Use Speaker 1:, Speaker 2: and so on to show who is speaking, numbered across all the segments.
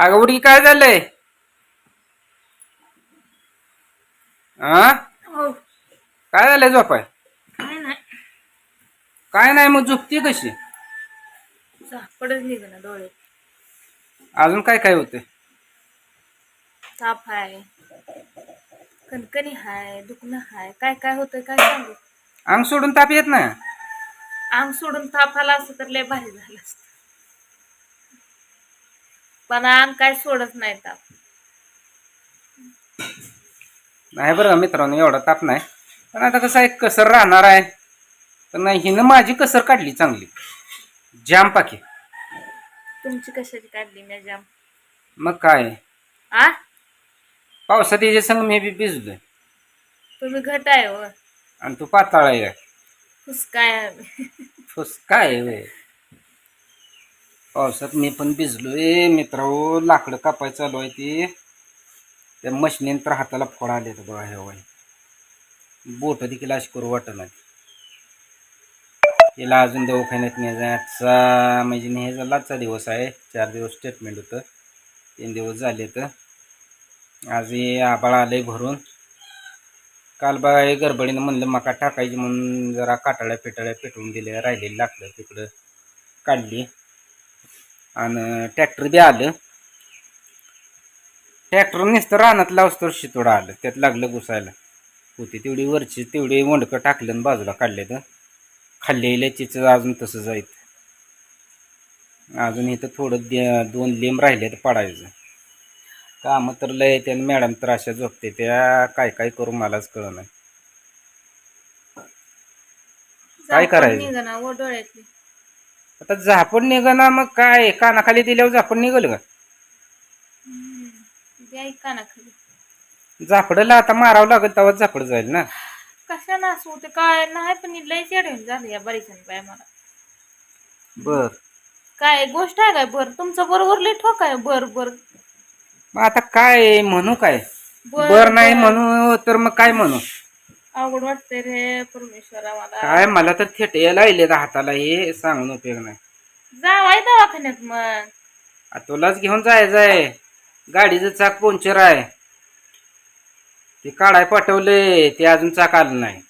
Speaker 1: अगं उडी काय झालंय? आ?
Speaker 2: हो.
Speaker 1: काय झालंय झोपाय
Speaker 2: काय नाही.
Speaker 1: काय नाही मग झोपती कशी?
Speaker 2: झापडच निघणं डोळे.
Speaker 1: अजून काय काय होते
Speaker 2: ताप आहे कणकणी हाय दुखणं हाय. काय काय होतंय काय सांगू?
Speaker 1: अंग सोडून ताप येत नाही?
Speaker 2: अंग सोडून ताप आला असं तर लय भारी झालं असतं. पण अंग काय सोडत नाही ताप
Speaker 1: नाही बरं मित्रांनो एवढा ताप नाही. पण आता कसं आहे कसर राहणार आहे. तर नाही हिनं माझी कसर काढली चांगली. जाम पाकी.
Speaker 2: तुमची कशाची काढली मी जाम?
Speaker 1: मग काय?
Speaker 2: आ?
Speaker 1: पावसात याच्या संग मी बी भिजलोय.
Speaker 2: तुम्ही घट आहे व
Speaker 1: आणि तू पाताळ आहे.
Speaker 2: फुसकाय
Speaker 1: आहे? पावसात मी पण भिजलोय. मित्रांनो लाकडं कापाय चालू आहे ती. त्या मशिनीन तर हाताला फोड आले तर बघा हे वय बोट देखील अशी करू वाटत तिला अजून दवाखान्यात नाही जायचा म्हणजे हे झालाचा दिवस आहे. चार दिवस स्टेटमेंट होतं. तीन दिवस झाले तर. आज हे आबाळ आलंय भरून काल बघा हे गडबडीनं म्हणलं मका टाकायची म्हणून जरा काटाळ्या पिटाळ्या पेटवून दिल्या. राहिलेली लाकडं तिकडं काढली. आणि ट्रॅक्टर बी आलं. ट्रॅक्टर नुसतं रानात लावस्तोर शितोडा आलं. त्यात लागलं घुसायला. होती तेवढी वरची तेवढी वंडकं टाकलं आणि बाजूला काढले तर. खाल्लेल्या चिचं अजून तसं जायत अजून इथं थोडं दे दोन लिंब राहिले तर पडायचं. कामं तर लय त्यानं मॅडम तर अशा झोपते. त्या काय काय करू मलाच कळ नाही काय करायचं? आता झापड निघना मग काय? कानाखाली दिल्यावर झापड निघल का?
Speaker 2: द्या काना खाली
Speaker 1: झापडला आता मारावं लागेल तेव्हा झापड जाईल ना.
Speaker 2: कशाला असं होते? काय नाही पण लय चेडून झालं या बरीचन बाय मला.
Speaker 1: बर.
Speaker 2: काय गोष्ट आहे काय? बर तुमचं बरोबर लय ठोक आहे. बर बर
Speaker 1: मग आता काय म्हणू काय? बर नाही म्हणू तर मग काय म्हणू?
Speaker 2: अवघड वाटतंय रे परमेश्वरा मला.
Speaker 1: काय मला तर थेट यायला येईल हाताला हे सांगून उपयोग नाही.
Speaker 2: जावाय दवाखान्यात मग.
Speaker 1: आ, तुलाच घेऊन जायचं आहे गाडीचं चाक पंक्चर आहे. ते काढाय पाठवले ते अजून चाक आलं नाही.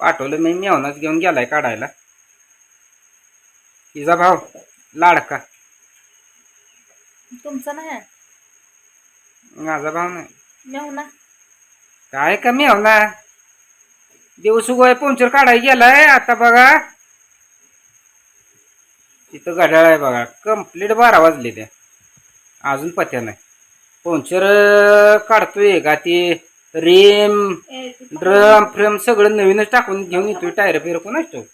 Speaker 1: पाठवलं मी मेवनाच घेऊन गेलाय काढायला. तिचा भाव लाडका.
Speaker 2: तुमचं नाही?
Speaker 1: माझा भाव नाही.
Speaker 2: मेहू ना
Speaker 1: काय कमी हो दिवस उगवाय पंक्चर काढायला गेलाय. आता बघा. तिथं घड्याळ आहे बघा. कंप्लीट बारा वाजले त्या अजून पत्या नाही. पंक्चर काढतोय का ते? रेम ड्रम फ्रेम सगळं नवीनच टाकून घेऊन येतोय. टायर बिर कोण असतो?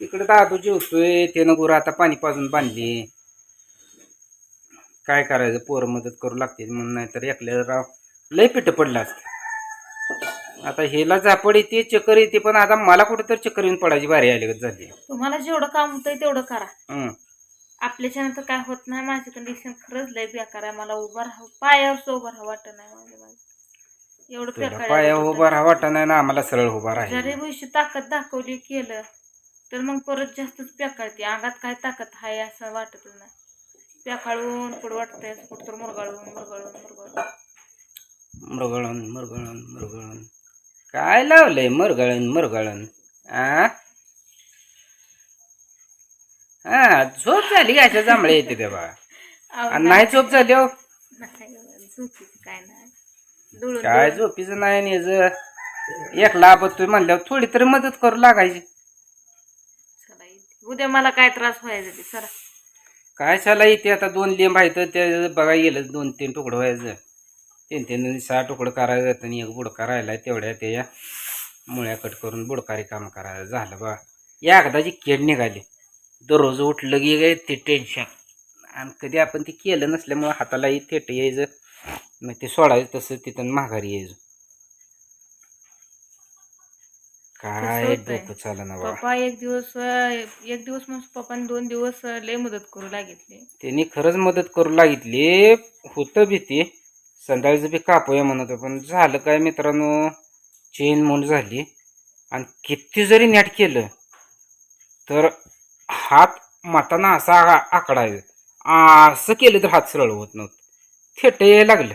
Speaker 1: इकडे दादू जेवतोय. त्यानं गुरं आता पाणी पाजून बांधली. काय करायचं? पोरं मदत करू लागते म्हणून नाही तर एकल्या राव लय पिठ पडलं असतं. आता हेला झापड येते चक्कर येते पण आता मला कुठं तर चक्कर येऊन पडायची बारी आली झाली.
Speaker 2: तुम्हाला जेवढं काम होतंय तेवढं करा.
Speaker 1: हं.
Speaker 2: आपल्याच्यानं तर काय होत नाही माझी कंडिशन खरंच लय बेकार आहे. मला उभं राहा पायावर उभं राहा वाटत नाही माझ्या माझं एवढं
Speaker 1: तुला पाया. उभा राहा वाटा नाही ना आम्हाला सरळ उभा
Speaker 2: जरी
Speaker 1: राहील
Speaker 2: भविष्य ताकद दाखवली केलं तर मग परत जास्तच पेकाळते अंगात काय ताकद आहे असं वाटत नाही. पेकाळून पुढं वाटतंय कुठं तर मुरगाळून मुरगाळून. मुरगाळून
Speaker 1: मृगळण मृगळण काय लावलंय मरगळण मरगळण आ? हा झोप झाली अशा जांभळे येते तेव्हा?
Speaker 2: अहो,
Speaker 1: आणि नाही झोप झाली हो?
Speaker 2: नाही काय नाही.
Speaker 1: झोपीचं नाही आणि याचं एक लाभतोय म्हणल्यावर थोडी तरी मदत करू लागायची.
Speaker 2: उद्या मला काय त्रास व्हायचा ते सरा
Speaker 1: काय झाला इथे? आता दोन लिंब आहेत ते बघा गेलं दोन तीन तुकडं व्हायचं. तीन तीन सहा तुकडं करायचं आणि एक बुडका राहिला तेवढ्या त्याच्या मुळ्या कट करून बुडकारी काम करायला झालं बा. एकदाची केड निघाली दररोज उठलं की काय ते टेन्शन आणि कधी आपण ते केलं नसल्यामुळं हातालाही थेट यायचं मग ते सोडायचं तसं तिथं माघारी यायचं. काय. डोकं चालं ना
Speaker 2: पप्पा एक दिवस एक दिवस मग पप्पाने दोन दिवस लय मदत करू लागितली.
Speaker 1: त्यांनी खरंच मदत करू लागितली. होतं बी ते. संध्याकाळचं बी कापूया म्हणत होतं. पण झालं काय मित्रांनो? चेन मूल झाली. आणि किती जरी नॅट केलं तर हात माताना असा आकडा असं केलं तर हात सरळ होत नव्हतं. थेट यायला लागलं.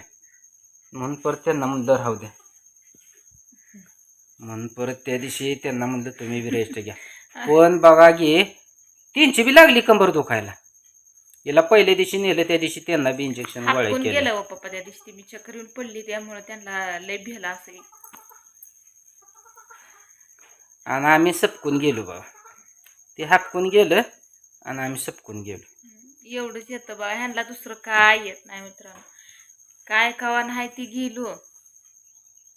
Speaker 1: म्हणून परत त्यांना म्हणलं राहू द्या. म्हणून परत त्या दिवशी त्यांना म्हणलं तुम्ही बी रेस्ट घ्या. पण बघा गे तीनशे बी लागली कंबर दुखायला. हिला पहिल्या दिवशी नेलं त्या दिवशी त्यांना बी इंजेक्शन
Speaker 2: हाकून
Speaker 1: केलं
Speaker 2: गेलं पप्पा त्या दिवशी ती मी चक्कर येऊन पडली त्यामुळे त्यांना लय भेला असं.
Speaker 1: आणि आम्ही सपकून गेलो बघा ते हापकून गेलं आणि आम्ही सपकून गेलो.
Speaker 2: एवढंच येतं बा. ह्यांना दुसरं काय येत नाही मित्रांनो. काय कवा नाही ती गेलो.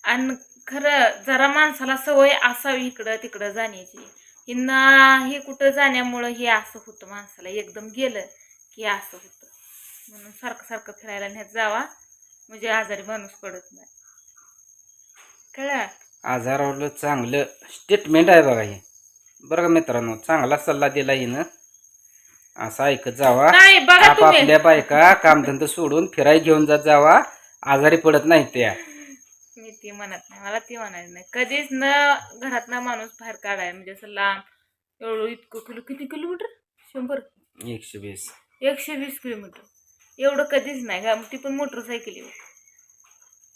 Speaker 2: आणि खरं जरा माणसाला सवय असावी इकडं तिकडं जाण्याची. हिंना हे कुठं जाण्यामुळं हे असं होतं माणसाला. एकदम गेलं की असं होतं. म्हणून सारखं सारखं फिरायला नेत जावा. म्हणजे आजारी माणूस पडत नाही. कळलं?
Speaker 1: आजारावरलं चांगलं स्टेटमेंट आहे बघा हे. बरं का मित्रांनो चांगला सल्ला दिला हिनं. असं ऐकत जावा.
Speaker 2: नाही बघा तुम्ही.
Speaker 1: आपापल्या बायका कामधंदा सोडून फिराय घेऊन जात जावा. आजारी पडत नाही त्या.
Speaker 2: ती म्हणत नाही मला ती म्हणायचं नाही. कधीच न घरात ना माणूस बाहेर काढाय म्हणजे असं लांब एवढं इतकं किलो किती किलोमीटर? शंभर?
Speaker 1: एकशे वीस.
Speaker 2: एकशे वीस किलोमीटर. एवढं कधीच नाही. का ती पण मोटरसायकल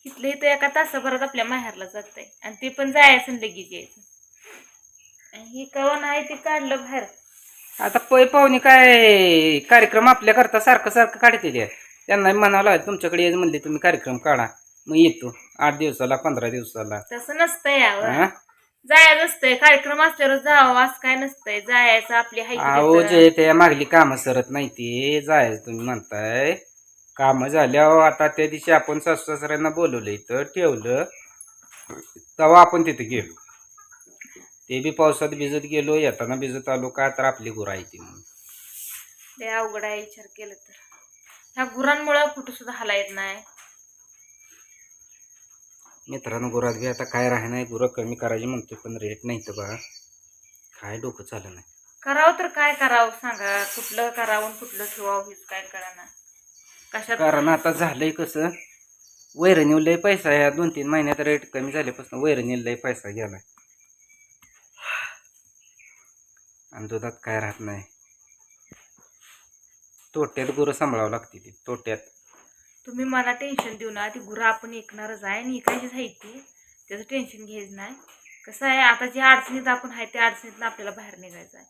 Speaker 2: इथलं इथं एका तासाभरात आपल्या माहेरला जात. आहे आणि ते पण जायचं लगेच यायचं. हे कवा नाही ते काढलं बाहेर.
Speaker 1: आता पै पाहुणे काय कार्यक्रम आपल्या करता सारखं सारखं काढते त्यांना म्हणावं लागेल तुमच्याकडे यायचं म्हणले तुम्ही कार्यक्रम काढा. मग येतो. आठ दिवसाला पंधरा दिवसाला.
Speaker 2: तसं नसतंय यावर
Speaker 1: हा?
Speaker 2: जायचं असतंय कार्यक्रम असल्यावर जावं असं काय नसतंय. जायचं आपली हाय
Speaker 1: अहो जे त्या मागली कामं सरत नाही ते. जायचं तुम्ही म्हणताय. कामं झाल्यावर आता त्या दिवशी आपण सासू सासऱ्यांना बोलवलं इथं ठेवलं. तेव्हा आपण तिथे गेलो. ते बी पावसात भिजत गेलो येताना भिजत आलो का तर आपली गुरं आहे ती म्हणून.
Speaker 2: लय अवघड आहे विचार केलं तर. ह्या गुरांमुळं कुठं सुद्धा हाला येत नाही.
Speaker 1: मित्रांनो गुरात बी आता काय राही नाही गुरं कमी करायची म्हणतो पण रेट नाही तर बघा. काय डोकं चाललं नाही.
Speaker 2: करावं तर काय करावं सांगा? कुठलं करावं आणि कुठलं ठेवावं हेच काय कळना. कशात
Speaker 1: कारण आता झालंय कसं वैरणीवर लय पैसा या दोन तीन महिन्यात रेट कमी झाल्यापासून वैरणीला लय पैसा गेलाय. आणि दुधात काय राहत नाही. तोट्यात गुरं सांभाळावं लागते ती. तोट्यात.
Speaker 2: तुम्ही मला टेन्शन देऊ ना ती गुरं आपण ऐकणारच आहे आणि ऐकायचीच आहे ती. त्याचं टेन्शन घ्यायचं नाही. कसं आहे आता ज्या अडचणीत आपण आहे त्या अडचणीत आपल्याला बाहेर निघायचं आहे.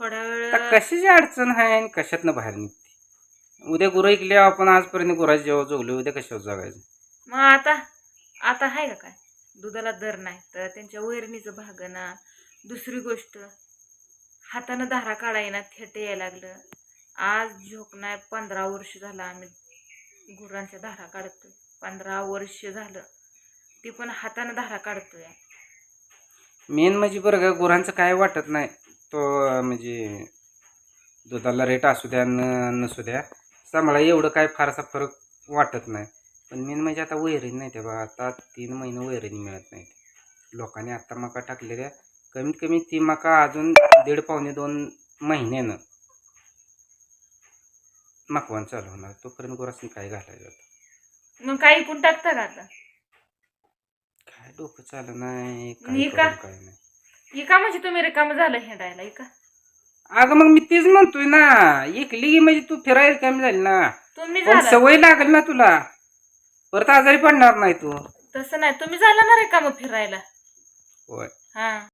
Speaker 2: थोड्या
Speaker 1: आता
Speaker 2: वेळ
Speaker 1: कशाची अडचण आहे आणि कशातनं बाहेर निघते? उद्या गुरं ऐकले आपण आजपर्यंत गुराची जेव्हा जोगले उद्या कशावर जगायचं?
Speaker 2: मग आता आता आहे का काय? दुधाला दर नाही तर त्यांच्या वैरणीचं भागना दुसरी गोष्ट हातानं धारा काढायना थेट यायला लागलं. आज झोक नाही पंधरा वर्ष झालं आम्ही गुरांच्या धारा काढतोय. पंधरा वर्ष झालं. ती पण हातानं धारा काढतोय.
Speaker 1: मेन म्हणजे बरं का गुरांचं काय वाटत नाही. तो अं, म्हणजे दुधाला रेट असू द्या न नसू द्या सांभाळा एवढं काय फारसा फरक वाटत नाही. पण मेन म्हणजे आता वैरण नाही त्या बा आता तीन महिने वैरणी मिळत नाही लोकांनी आत्ता मका टाकलेल्या कमीत कमी ती मका अजून दीड पावणे दोन महिन्यानं मकवान चालू होणार. तोपर्यंत गुरासनी काय घालायचं आता?
Speaker 2: मग काही पण टाकता का आता?
Speaker 1: काय डोकं चालू नाही
Speaker 2: मी
Speaker 1: काय
Speaker 2: का?
Speaker 1: करू, काय नाही.
Speaker 2: एका म्हणजे तुम्ही रिकामं झालं हिंडायला एका
Speaker 1: अगं मग मी तेच म्हणतोय ना एकली की म्हणजे तू फिरायला कमी झाली ना.
Speaker 2: तुम्ही
Speaker 1: पण
Speaker 2: झाला.
Speaker 1: सवय लागेल ना तुला. परत आजारी पडणार नाही तू.
Speaker 2: तसं नाही तुम्ही झाला ना रिकामं फिरायला.
Speaker 1: होय.
Speaker 2: हा.